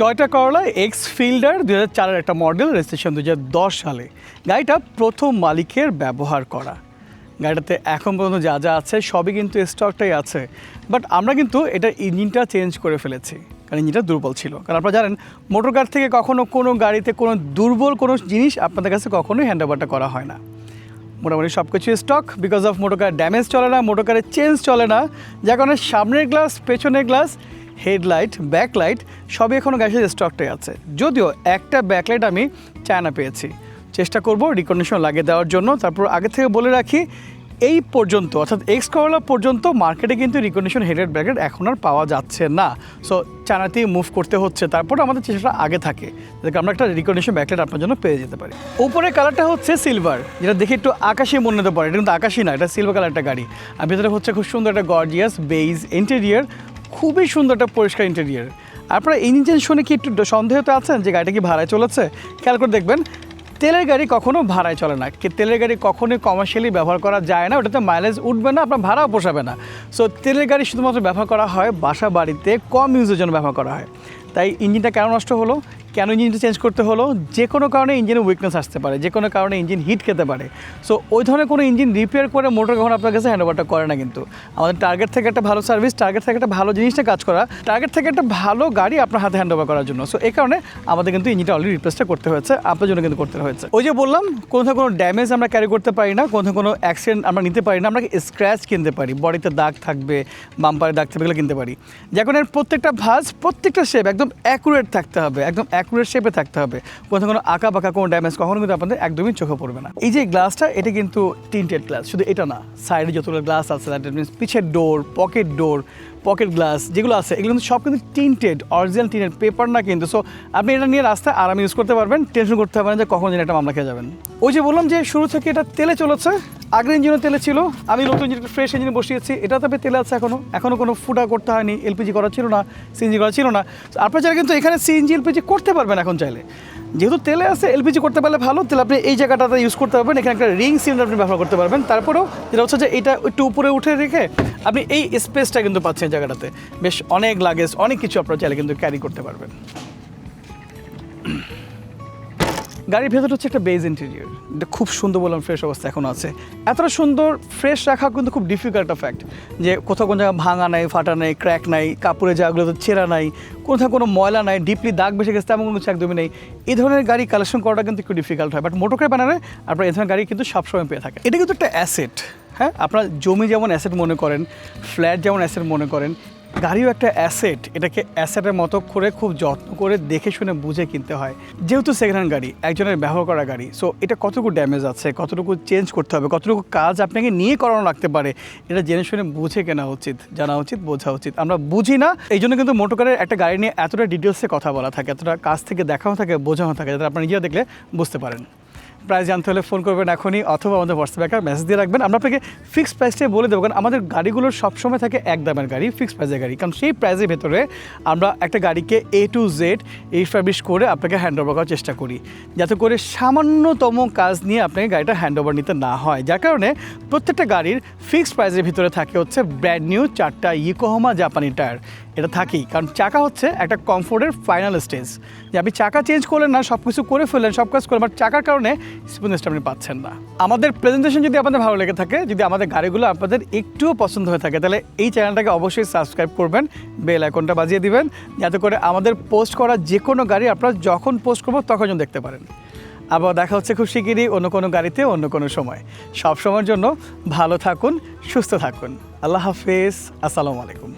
Toyota করলা x fielder দু হাজার একটা মডেল রেজিস্ট্রেশন দু হাজার দশ সালে। গাড়িটা প্রথম মালিকের ব্যবহার করা। গাড়িটাতে এখন পর্যন্ত যা যা আছে, সবই কিন্তু স্টকটাই আছে। বাট আমরা কিন্তু এটার ইঞ্জিনটা চেঞ্জ করে ফেলেছি, কারণ ইঞ্জিনটা দুর্বল ছিল। কারণ আপনারা জানেন মোটর কার থেকে কখনো কোনো গাড়িতে কোনো দুর্বল কোনো জিনিস আপনাদের কাছে কখনোই হ্যান্ড ওভারটা করা হয় না। মোটামুটি সব কিছু stock because of motor car damage চলে না মোটর কারের চেঞ্জ চলে না। যার কারণে সামনের গ্লাস পেছনের গ্লাস হেডলাইট, ব্যাকলাইট সবই এখনও গ্যাসের স্টকটাই আছে। যদিও একটা ব্যাকলাইট আমি চায়না পেয়েছি। চেষ্টা করব রিকন্ডিশন লাগিয়ে দেওয়ার জন্য। তারপর আগে থেকে বলে রাখি, এই পর্যন্ত, অর্থাৎ এক্স করলা পর্যন্ত মার্কেটে কিন্তু রিকন্ডিশন হেডেড ব্যাকেট এখন আর পাওয়া যাচ্ছে না। সো চায়নাতেই মুভ করতে হচ্ছে। তারপর আমাদের চেষ্টাটা আগে থাকে, যাতে আমরা একটা রিকন্ডিশন ব্যাকলেট আপনার জন্য পেয়ে যেতে পারি। উপরের কালারটা হচ্ছে সিলভার যেটা দেখে একটু আকাশি মনে হতে পারে। এটা কিন্তু আকাশই না, এটা সিলভার কালার একটা গাড়ি। আর ভেতরে হচ্ছে খুব সুন্দর একটা গর্জিয়াস বেইজ ইন্টেরিয়ার খুবই সুন্দর একটা পরিষ্কার ইন্টেরিয়ার আপনারা ইঞ্জিন শুনে কি একটু সন্দেহ তো আছেন যে গাড়িটা কি ভাড়ায় চলেছে? খেয়াল করে দেখবেন, তেলের গাড়ি কখনো ভাড়ায় চলে না। তেলের গাড়ি কখনোই কমার্শিয়ালি ব্যবহার করা যায় না, ওটাতে মাইলেজ উঠবে না, আপনার ভাড়াও পোষাবে না। সো তেলের গাড়ি শুধুমাত্র ব্যবহার করা হয় বাসা বাড়িতে, কম ইউজের জন্য ব্যবহার করা হয়। তাই ইঞ্জিনটা কেন নষ্ট হলো? কেন ইঞ্জিনটা চেঞ্জ করতে হলো? যে কোনো কারণে ইঞ্জিনে উইকনেস আসতে পারে, যে কোনো কারণে ইঞ্জিন হিট খেতে পারে। সো ওই ধরনের কোনো ইঞ্জিন রিপেয়ার করে মোটর কখনো আপনার কাছে হ্যান্ডওভারটা করে না কিন্তু। আমাদের টার্গেট থেকে একটা ভালো সার্ভিস টার্গেট থেকে একটা ভালো জিনিসটা কাজ করা টার্গেট থেকে একটা ভালো গাড়ি আপনার হাতে হ্যান্ডওভার করার জন্য। সো এই কারণে আমাদের কিন্তু ইঞ্জিনটা অলরেডি রিপ্লেসটা করতে হয়েছে, আপনার জন্য কিন্তু করতে হয়েছে। ওই যে বললাম কোথাও কোনো ড্যামেজ আমরা ক্যারি করতে পারি না কোথাও কোনো অ্যাক্সিডেন্ট আমরা নিতে পারি না, আমরা স্ক্র্যাচ কিনতে পারি, বডিতে দাগ থাকবে বাম্পারে দাগ থাকবে কিনতে পারি। যখন এর প্রত্যেকটা ভাজ প্রত্যেকটা শেপ একদম অ্যাকুরেট থাকতে হবে, একদম অ্যাকুরেট শেপে থাকতে হবে। কোথাও কোনো আঁকা বাঁকা, কোনো ড্যামেজ কখনো কিন্তু আপনাদের একদমই চোখে পড়বে না। এই যে গ্লাসটা এটা কিন্তু টিন্টেড গ্লাস শুধু এটা না সাইডে যতগুলো গ্লাস আছে দ্যাট মিনস পিছের door pocket door pocket glass যেগুলো আছে, এগুলো কিন্তু সব কিন্তু টিন্টেড অরিজিনাল টিনের পেপার না কিন্তু। সো আপনি এটা নিয়ে রাস্তায় আরামে ইউজ করতে পারবেন টেনশন করতে হবে না যে কখন যেন একটা মামলা খেয়ে যাবেন। ওই যে বললাম যে শুরু থেকে এটা তেলে চলেছে আগের ইঞ্জিনও তেলে ছিল, আমি নতুন ইঞ্জিন ফ্রেশ ইঞ্জিন বসিয়েছি এটা তবে তেলে আছে এখনও এখনও কোনো ফুটা করতে হয়নি এলপিজি করা ছিল না সিএনজি করা ছিল না। আপনার আপনারা চাইলে কিন্তু এখানে সিএনজি এলপিজি করতে পারবেন এখন চাইলে। যেহেতু তেলে আছে এলপিজি করতে পারলে ভালো, তাহলে আপনি এই জায়গাটাতে ইউজ করতে পারবেন, এখানে একটা রিং সিলিন্ডার আপনি ব্যবহার করতে পারবেন। তারপরেও যেটা হচ্ছে যে এটা একটু উপরে উঠে রেখে আপনি এই স্পেসটা কিন্তু পাচ্ছেন জায়গাটাতে। বেশ অনেক লাগেজ অনেক কিছু আপনার চাইলে কিন্তু ক্যারি করতে পারবেন। গাড়ির ভেতর হচ্ছে একটা বেজ ইন্টেরিয়র এটা খুব সুন্দর বললাম ফ্রেশ অবস্থা এখন আছে। এতটা সুন্দর ফ্রেশ রাখা কিন্তু খুব ডিফিকাল্ট ফ্যাক্ট যে কোথাও কোনো জায়গায় ভাঙা নাই, ফাটা নাই ক্র্যাক নাই কাপড়ে জায়গাগুলোতে ছেঁড়া নাই, কোথাও কোনো ময়লা নাই ডিপলি দাগ বেসে গেছে, তেমন কোনো একদমই নেই। এই ধরনের গাড়ি কালেকশন করাটা কিন্তু একটু ডিফিকাল্ট হয় বাট মোটরকার বানালে আপনার এই ধরনের গাড়ি কিন্তু সবসময় পেয়ে থাকে। এটা কিন্তু একটা অ্যাসেট হ্যাঁ? আপনার জমি যেমন অ্যাসেট মনে করেন ফ্ল্যাট যেমন অ্যাসেট মনে করেন গাড়িও একটা অ্যাসেট, এটাকে অ্যাসেটের মতো করে খুব যত্ন করে দেখে শুনে বুঝে কিনতে হয়। যেহেতু সেকেন্ড হ্যান্ড গাড়ি, একজনের ব্যবহার করা গাড়ি সো এটা কতটুকু ড্যামেজ আছে, কতটুকু চেঞ্জ করতে হবে, কতটুকু কাজ আপনাকে নিয়ে করানো লাগতে পারে, এটা জেনে শুনে বুঝে কেনা উচিত, জানা উচিত, বোঝা উচিত। আমরা বুঝি না, এই জন্য কিন্তু মোটরকারের একটা গাড়ি নিয়ে এতটা ডিটেলসে কথা বলা থাকে, এতটা কাজ থেকে দেখানো থাকে বোঝানো থাকে যাতে আপনারা নিজেরা দেখলে বুঝতে পারেন। প্রাইস জানতে হলে ফোন করবেন এখনই অথবা আমাদের হোয়াটসঅ্যাপে একটা মেসেজ দিয়ে রাখবেন। আমরা আপনাকে ফিক্সড প্রাইসটাই বলে দেবো, কারণ আমাদের গাড়িগুলোর সবসময় থাকে এক দামের গাড়ি ফিক্সড প্রাইসের গাড়ি। কারণ সেই প্রাইসের ভেতরে আমরা একটা গাড়িকে এ টু জেড রিফার্বিশ করে আপনাকে হ্যান্ড ওভার করার চেষ্টা করি। যাতে করে সামান্যতম কাজ নিয়ে আপনাকে গাড়িটা হ্যান্ড ওভার নিতে না হয়। যার কারণে প্রত্যেকটা গাড়ির ফিক্সড প্রাইসের ভিতরে থাকে হচ্ছে ব্র্যান্ড নিউ চারটা ইকোহোমা জাপানি টায়ার এটা থাকেই, কারণ চাকা হচ্ছে একটা কমফোর্টের ফাইনাল স্টেজ যে আপনি চাকা চেঞ্জ করলেন না সব কিছু করে ফেললেন সব কাজ করলেন বাট চাকার কারণে স্মুথনেসটা আপনি পাচ্ছেন না। আমাদের প্রেজেন্টেশন যদি আপনাদের ভালো লেগে থাকে, যদি আমাদের গাড়িগুলো আপনাদের একটুও পছন্দ হয়ে থাকে, তাহলে এই চ্যানেলটাকে অবশ্যই সাবস্ক্রাইব করবেন বেল আইকনটা বাজিয়ে দিবেন, যাতে করে আমাদের পোস্ট করা যে কোনো গাড়ি আপনারা যখন পোস্ট করব তখন দেখতে পারেন। আবার দেখা হচ্ছে খুব শিগগিরই অন্য কোনো গাড়িতে, অন্য কোনো সময়। সব সময়ের জন্য ভালো থাকুন, সুস্থ থাকুন। আল্লাহ হাফেজ, আসসালামু আলাইকুম।